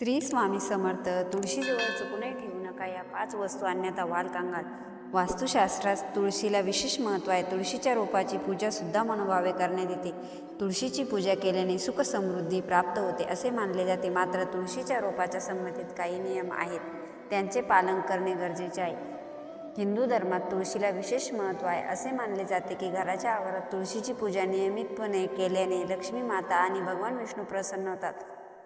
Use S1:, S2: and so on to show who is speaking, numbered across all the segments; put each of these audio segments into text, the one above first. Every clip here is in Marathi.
S1: त्रिस्वामी समर्थ तुळशीजवळ चुकूनही ठेवू नका या पाच वस्तू अन्यथा वाल कांगाल. वास्तुशास्त्रात तुळशीला विशेष महत्त्व आहे. तुळशीच्या रोपाची पूजासुद्धा मनोभावे करण्यात येते. तुळशीची पूजा केल्याने सुखसमृद्धी प्राप्त होते असे मानले जाते. मात्र तुळशीच्या रोपाच्या संबंधित काही नियम आहेत. त्यांचे पालन करणे गरजेचे आहे. हिंदू धर्मात तुळशीला विशेष महत्त्व आहे असे मानले जाते की घराच्या आवारात तुळशीची पूजा नियमितपणे केल्याने लक्ष्मी माता आणि भगवान विष्णू प्रसन्न होतात.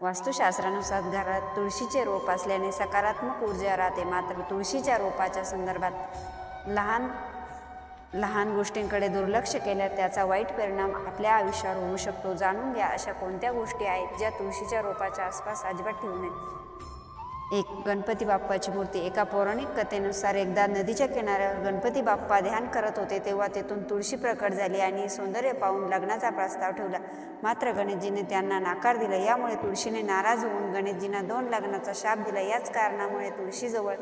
S1: वास्तुशास्त्रानुसार घरात तुळशीचे रोप असल्याने सकारात्मक ऊर्जा राहते. मात्र तुळशीच्या रोपाच्या संदर्भात लहान लहान गोष्टींकडे दुर्लक्ष केल्यास त्याचा वाईट परिणाम आपल्या आयुष्यावर होऊ शकतो. जाणून घ्या अशा कोणत्या गोष्टी आहेत ज्या तुळशीच्या रोपाच्या आसपास अजिबात ठेवू नये एक गणपती बाप्पाची मूर्ती एका पौराणिक कथेनुसार एकदा नदीच्या किनाऱ्यावर गणपती बाप्पा ध्यान करत होते तेव्हा तेथून तुळशी प्रकट झाली आणि सौंदर्य पाहून लग्नाचा प्रस्ताव ठेवला. मात्र गणेशजीने त्यांना नाकार दिला. यामुळे तुळशीने नाराज होऊन गणेशजींना दोन लग्नाचा शाप दिला. याच कारणामुळे तुळशीजवळ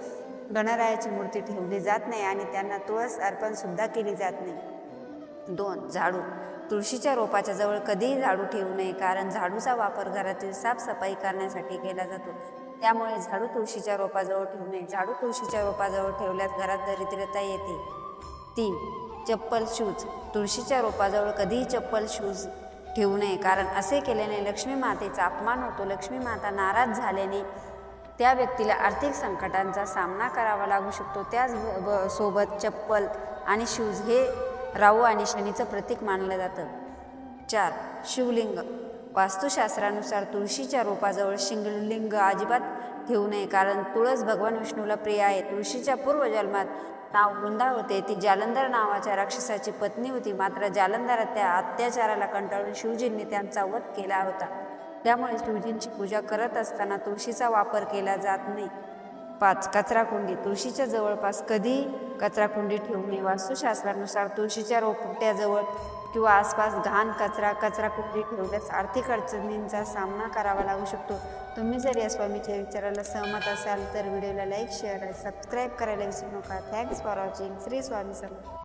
S1: गणरायाची मूर्ती ठेवली जात नाही आणि त्यांना तुळस अर्पणसुद्धा केली जात नाही. दोन झाडू. तुळशीच्या रोपाच्या जवळ कधीही झाडू ठेवू नये कारण झाडूचा वापर घरातील साफसफाई करण्यासाठी केला जातो. त्यामुळे झाडू तुळशीच्या रोपाजवळ ठेवणे नये झाडू तुळशीच्या रोपाजवळ ठेवल्यास घरात दरिद्रता येते. तीन चप्पल शूज तुळशीच्या रोपाजवळ कधीही चप्पल शूज ठेवू नये कारण असे केल्याने लक्ष्मी मातेचा अपमान होतो. लक्ष्मी माता नाराज झाल्याने त्या व्यक्तीला आर्थिक संकटांचा सामना करावा लागू शकतो. त्याच ब- सोबत चप्पल आणि शूज हे राहू आणि शनीचं प्रतीक मानलं जातं. चार शिवलिंग. वास्तुशास्त्रानुसार तुळशीच्या रोपाजवळ शिंगलिंग अजिबात ठेवू नये कारण तुळस भगवान विष्णूला प्रिय आहे. तुळशीच्या पूर्वजन्मात नाव वृंदा होते ती जालंधर नावाच्या राक्षसाची पत्नी होती. मात्र जालंधरात त्या अत्याचाराला कंटाळून शिवजींनी त्यांचा वध केला होता. त्यामुळे शिवजींची पूजा करत असताना तुळशीचा वापर केला जात नाही. पाच कचराकुंडी. तुळशीच्या जवळपास कधी कचराकुंडी ठेवू नये. वास्तुशास्त्रानुसार तुळशीच्या रोपट्याजवळ किंवा आसपास घाण कचरा कचरा कचराकुंडी ठेवल्यास आर्थिक अडचणींचा सामना करावा लागू शकतो. तुम्ही जर या स्वामीच्या विचाराला सहमत असाल तर व्हिडिओला लाईक शेअर सबस्क्राईब करायला विसरू नका. Thanks for watching Shri Swami sir